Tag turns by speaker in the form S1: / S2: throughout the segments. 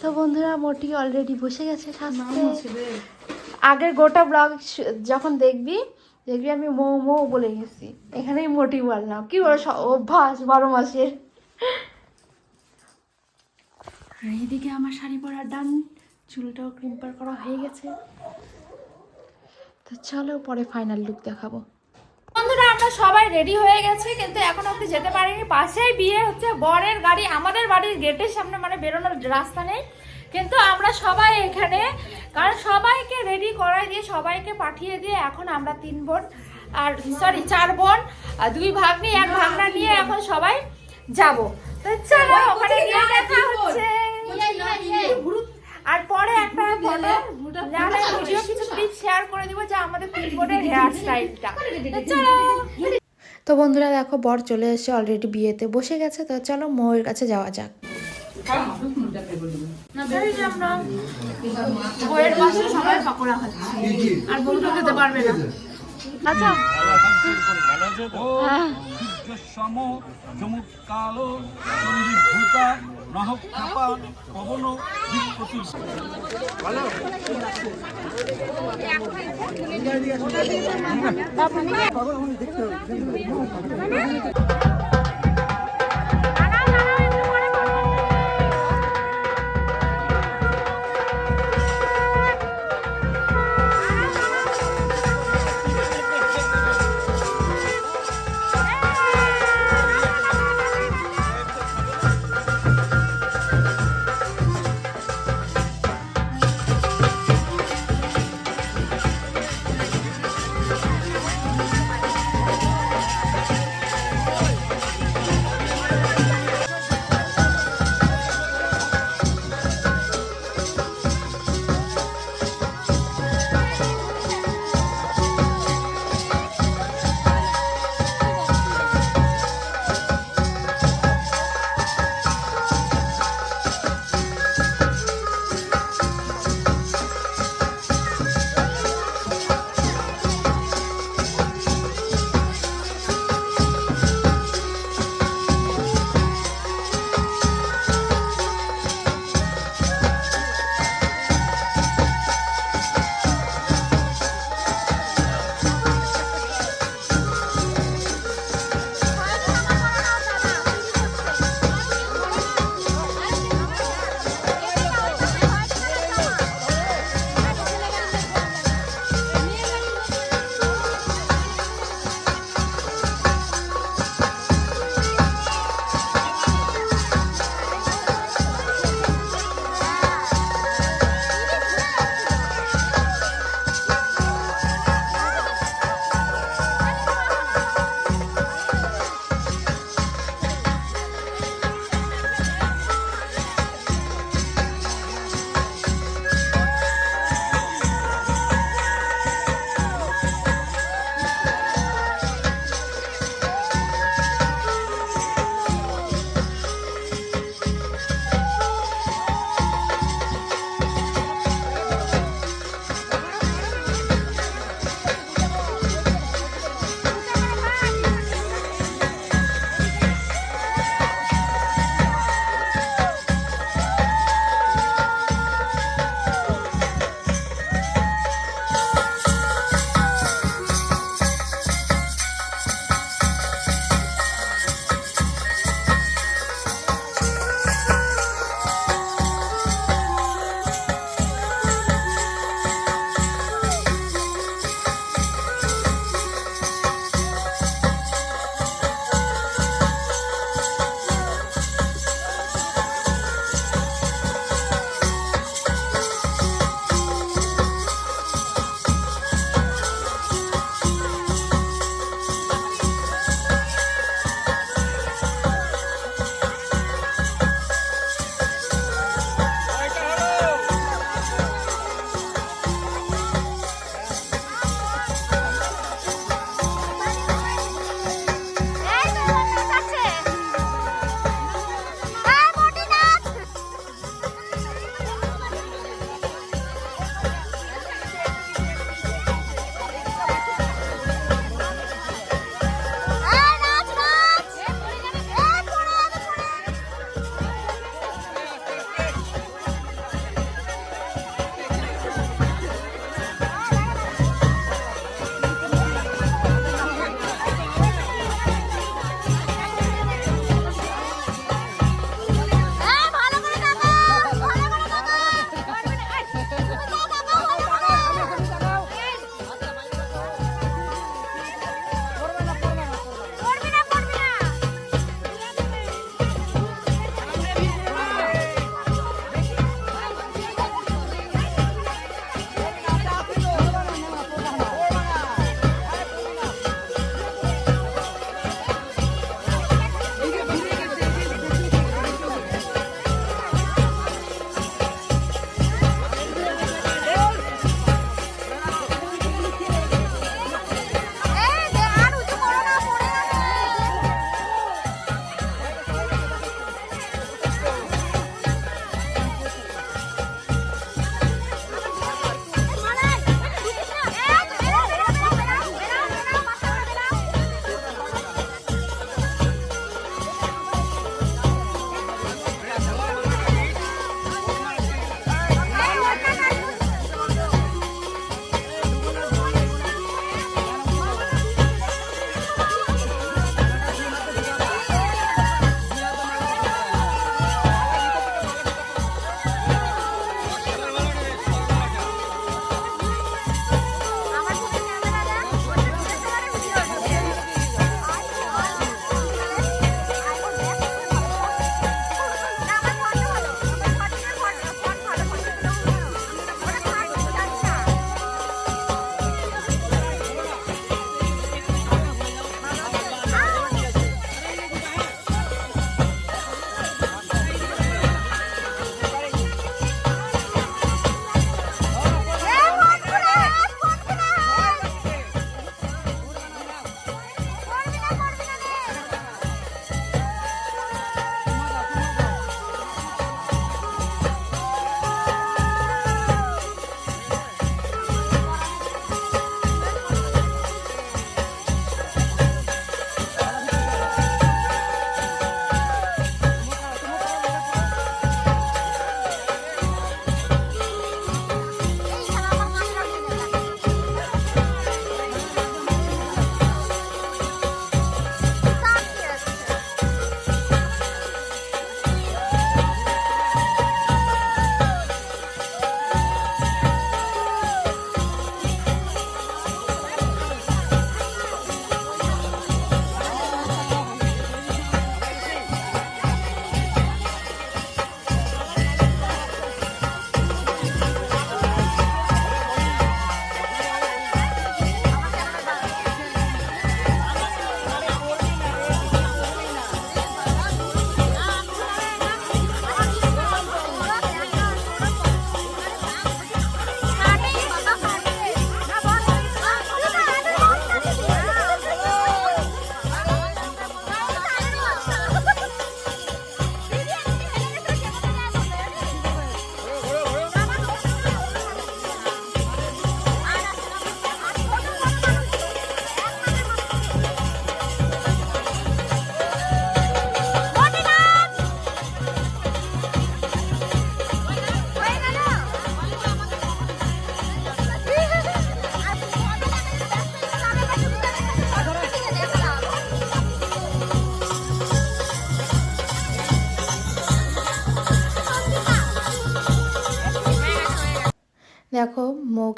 S1: তো বন্ধুরা মোটি অলরেডি বসে গেছে সাজতে আগের গোটা ব্লগ যখন দেখবি দেখবি আমি মৌ মৌ বলে গেছি। এখানেই মোটি বললাম কি বলো অভ্যাস বারো মাসের। আর এইদিকে আমার শাড়ি পরা ডান চুলটাও ক্রিম্পার করা হয়ে গেছে। তো চলো পরে ফাইনাল লুক দেখাবো। বন্ধুরা আমরা সবাই রেডি হয়ে গেছি কিন্তু এখন অব্দি যেতে পারিনি। পাশেই বিয়ে হচ্ছে বরের গাড়ি। আমাদের বাড়ির গেটের সামনে মানে বেরোনোর রাস্তা নেই। কিন্তু আমরা সবাই এখানে কারণ সবাইকে রেডি করাই দিয়ে সবাইকে পাঠিয়ে দিয়ে এখন আমরা তিন বোন আর সরি চার বোন আর দুই ভাগ্নি এক ভাগনা নিয়ে এখন সবাই যাব। তো চলো ওখানে গিয়ে দেখা হচ্ছে? আর পরে একটা ফটো ভিডিও কিছু ক্লিপ শেয়ার করে দিব যে আমাদের তিন হেয়ার স্টাইলটা চলো। তো বন্ধুরা দেখো বর চলে এসে অলরেডি বিয়েতে বসে গেছে তো চলো ময়ের কাছে যাওয়া যাক। সবাই পাকোড়া আর বন্ধু খেতে পারবে না। আচ্ছা।
S2: সম চমুক কালো সন্ধিভূতা নাহক খাপা পবন
S3: বিপতি দেখতে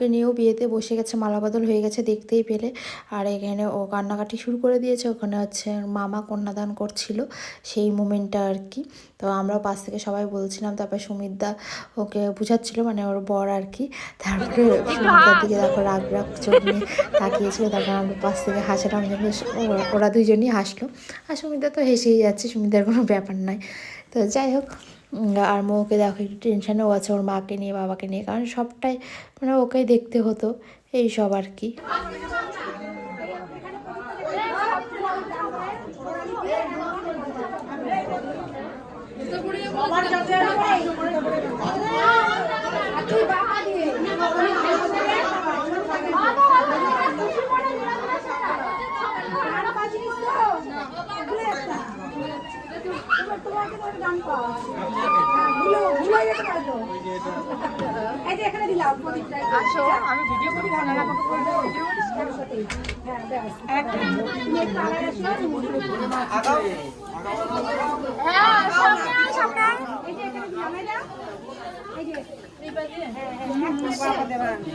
S3: নিয়েও বিয়েতে বসে গেছে, মালাবদল হয়ে গেছে দেখতেই পেলে। আর এখানে ও কান্নাকাটি শুরু করে দিয়েছে, ওখানে হচ্ছে মামা কন্যাদান করছিল সেই মোমেন্টটা আর কি। তো আমরা পাশ থেকে সবাই বলছিলাম, তারপর সুমিতদা ওকে বুঝাচ্ছিল মানে ওর বর আর কি। তারপরে সুমিতার দিকে দেখো রাগ রাগ চোখ নিয়ে তাকিয়েছিল, তারপর আমরা পাশ থেকে ও- ওরা দুজনই হাসলো। আর সুমিতা তো হেসেই যাচ্ছে সুমিতার কোনো ব্যাপার নাই। তো যাই হোক আর মৌকে দেখো, একটু টেনশানেও আছে ওর মাকে নিয়ে, বাবাকে নিয়ে, কারণ সবটাই মানে ওকেই দেখতে হতো, এই সব আর কি।
S1: আসো আমি ভিডিও করি ভালো লাগবে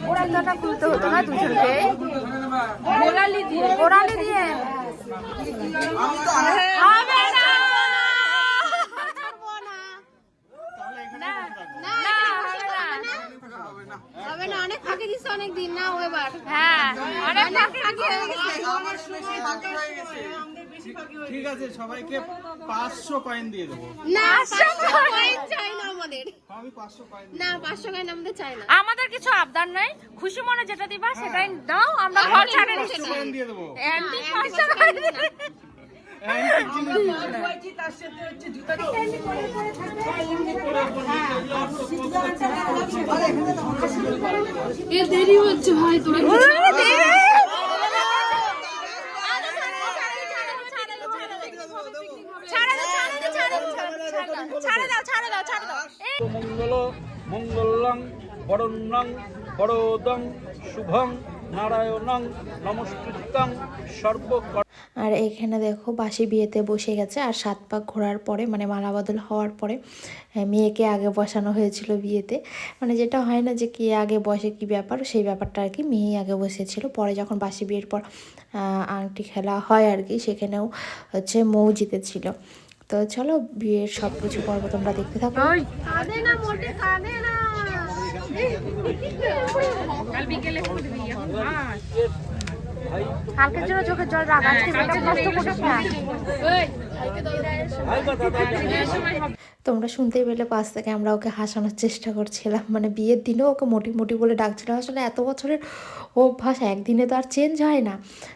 S1: ওড়াটা খুলতে হতো না দুজনকে গোড়ালি দিয়ে। গোড়ালি দিয়ে। হবে না না, না, হবে না।
S4: হবে না অনেক দিন না এবার।
S1: হ্যাঁ অনেক ফাঁকি
S4: হয়ে গেছে।
S5: ঠিক আছে সবাইকে পাঁচশো কয়েন দিয়ে দেবো।
S4: না পাঁচশো কয়েন চাই না আমাদের।
S5: আমি পাঁচশো কয়েন
S4: না পাঁচশো কয়েন আমাদের চাই না।
S1: আমাদের কিছু আবদার নাই। খুশি মনে যেটা দিবা সেটাই দাও আমরা ঘর ছাড়ে দিচ্ছি।
S5: কয়েন দিয়ে দেবো।
S1: অ্যান্টিক পাঁচশো দাও ছাড়ে দাও এই
S2: মঙ্গল মঙ্গলং বরণ্যং বরোদং শুভং নারায়ণং নমস্কৃতং সর্বকর
S3: আর এখানে দেখো বাসি বিয়েতে বসে গেছে আর সাত পাক ঘোরার পরে মানে মালাবদল হওয়ার পরে মেয়েকে আগে বসানো হয়েছিল বিয়েতে। মানে যেটা হয় না যে কে আগে বসে কি ব্যাপার সেই ব্যাপারটা আর কি মেয়েই আগে বসেছিল। পরে যখন বাসি বিয়ের পর আংটি খেলা হয় আর কি সেখানেও হচ্ছে মৌ জিতেছিল। তো চলো বিয়ের সব কিছু পর্ব তোমরা দেখতে থাকো।
S4: না
S1: কালকের জন্য চোখের জল রাখ আজকে মেকআপ নষ্ট করিস না
S3: তোমরা শুনতেই পেলে পাশ থেকে আমরা ওকে হাসানোর চেষ্টা করছিলাম। মানে বিয়ের দিনেও ওকে মোটি মোটি বলে ডাকছিলাম। আসলে এত বছরের অভ্যাস একদিনে তো আর চেঞ্জ হয় না।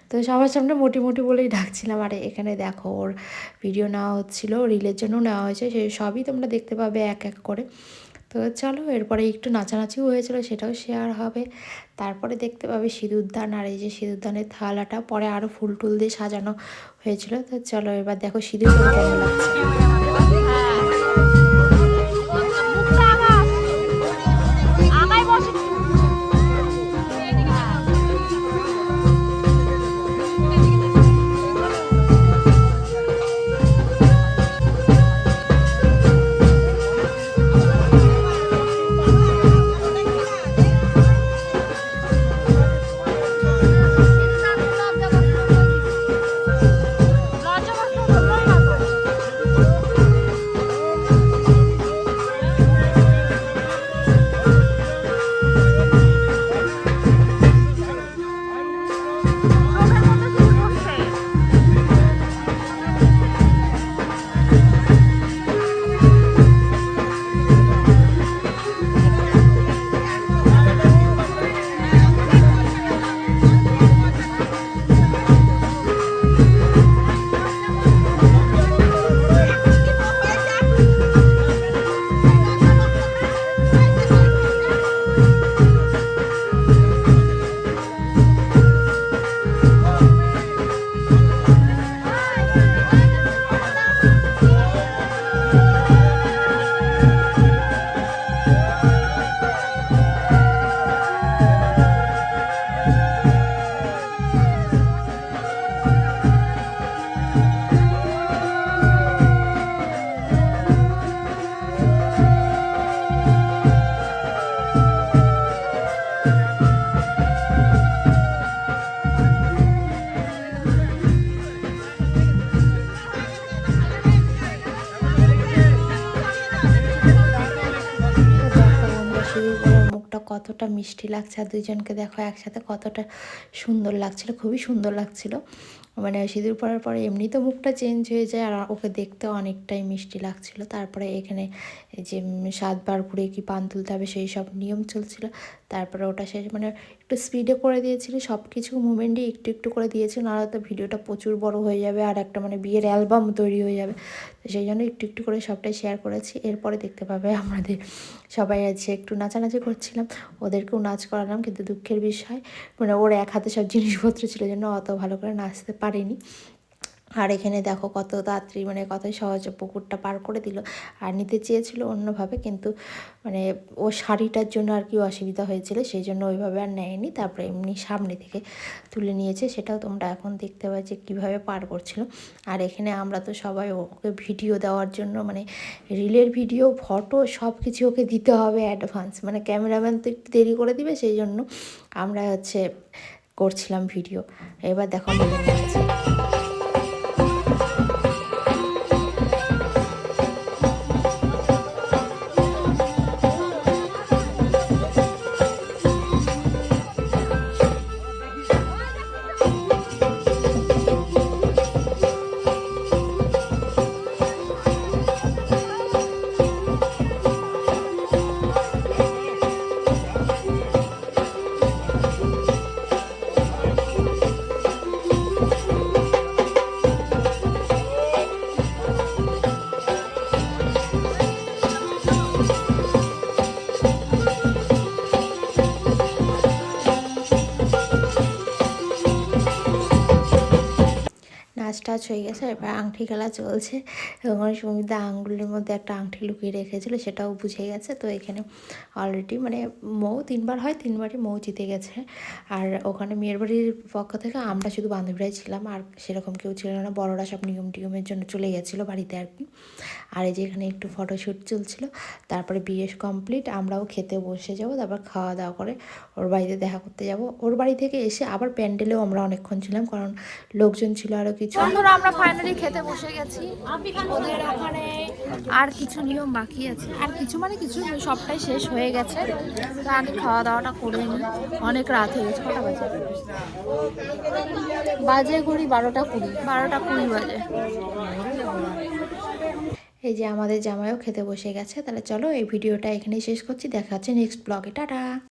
S3: তো সবার সামনে মোটি মোটি বলেই ডাকছিলাম। আর এখানে দেখো ওর ভিডিও নেওয়া হচ্ছিল রিলের জন্য নেওয়া হয়েছে। সেই সবই তোমরা দেখতে পাবে এক এক করে। তো চলো, এরপরে একটু নাচানাচিও হয়েছিল, সেটাও শেয়ার হবে। তারপরে দেখতে পাবে সিঁদুরদান, আর এই যে সিঁদুরদানের থালাটা, পরে আরও ফুল টুল দিয়ে সাজানো হয়েছিল। তো চলো, এবার দেখো সিঁদুর কেমন লাগছে। কতটা মিষ্টি লাগছে, আর দুইজনকে দেখো একসাথে কতটা সুন্দর লাগছিল, খুবই সুন্দর লাগছিল। মানে সিঁদুর পরার পরে এমনি তো মুখটা চেঞ্জ হয়ে যায়, আর ওকে দেখতে অনেকটাই মিষ্টি লাগছিল। তারপরে এখানে যে সাতবার ঘুরে কি পান তুলতে হবে, সেই সব নিয়ম চলছিল। তারপরে ওটা শেষ মানে একটু স্পিডে করে দিয়েছিলি সব কিছু মুভমেন্টই একটু একটু করে দিয়েছিল, নাহলে তো ভিডিওটা প্রচুর বড় হয়ে যাবে আর একটা মানে বিয়ের অ্যালবাম তৈরি হয়ে যাবে। তো সেই জন্য একটু একটু করে সবটাই শেয়ার করেছি, এরপরে দেখতে পাবে আমাদের সবাই আছে। একটু নাচানাচি করছিলাম, ওদেরকেও নাচ করালাম, কিন্তু দুঃখের বিষয় মানে ওর এক হাতে সব জিনিসপত্র ছিল জন্য অত ভালো করে নাচতে পারেনি। আর এখানে দেখো কত তাড়াতাড়ি মানে কত সহজে পুকুরটা পার করে দিল। আর নিতে চেয়েছিল অন্যভাবে কিন্তু মানে ও শাড়িটার জন্য আর কি অসুবিধা হয়েছিল, সেই জন্য ওইভাবে আর নেয়নি। তারপরে এমনি সামনে থেকে তুলে নিয়েছে, সেটাও তোমরা এখন দেখতে পাচ্ছ কীভাবে পার করছিল। আর এখানে আমরা তো সবাই ওকে ভিডিও দেওয়ার জন্য মানে রিলের ভিডিও, ফটো সব কিছু ওকে দিতে হবে অ্যাডভান্স। মানে ক্যামেরাম্যান তো একটু দেরি করে দিবে, সেই জন্য আমরা হচ্ছে করছিলাম ভিডিও। এবার দেখো টাচ হয়ে গেছে, এবার আংটি খেলা চলছে। এবং সুমিতা আঙ্গুলের মধ্যে একটা আংটি লুকিয়ে রেখেছিল, সেটাও বুঝে গেছে। তো এখানে অলরেডি মানে মৌ তিনবার হয়, তিনবারই মৌ জিতে গেছে। আর ওখানে মেয়ের বাড়ির পক্ষ থেকে আমরা শুধু বান্ধবীরাই ছিলাম, আর সেরকম কেউ ছিল না। বড়রা সব নিয়ম টিয়মের জন্য চলে গেছিল বাড়িতে আর কি। আর এই যে এখানে একটু ফটোশ্যুট চলছিল, তারপরে বিয়ে কমপ্লিট আমরাও খেতে বসে যাব, তারপর খাওয়া দাওয়া করে ওর বাড়িতে দেখা করতে যাব। ওর বাড়ি থেকে এসে আবার প্যান্ডেলেও আমরা অনেকক্ষণ ছিলাম, কারণ লোকজন ছিল আরও কিছু।
S1: বন্ধুরা আমরা ফাইনালি খেতে বসে গেছি। ওদের ওখানে আর কিছু নিয়ম বাকি আছে। আর কিছু মানে কিছু সবটাই শেষ হয়ে গেছে। তো আগে খাওয়া দাওয়াটা করে নিই। অনেক রাত হয়ে গেছে, কটা বাজে? বাজে ঘড়ি বারোটা কুড়ি। বারোটা কুড়ি বাজে।
S3: এই যে আমাদের জামাইও খেতে বসে গেছে। তাহলে চলো এই ভিডিওটা এখানেই শেষ করছি। দেখা হচ্ছে নেক্সট ব্লগে টাটা!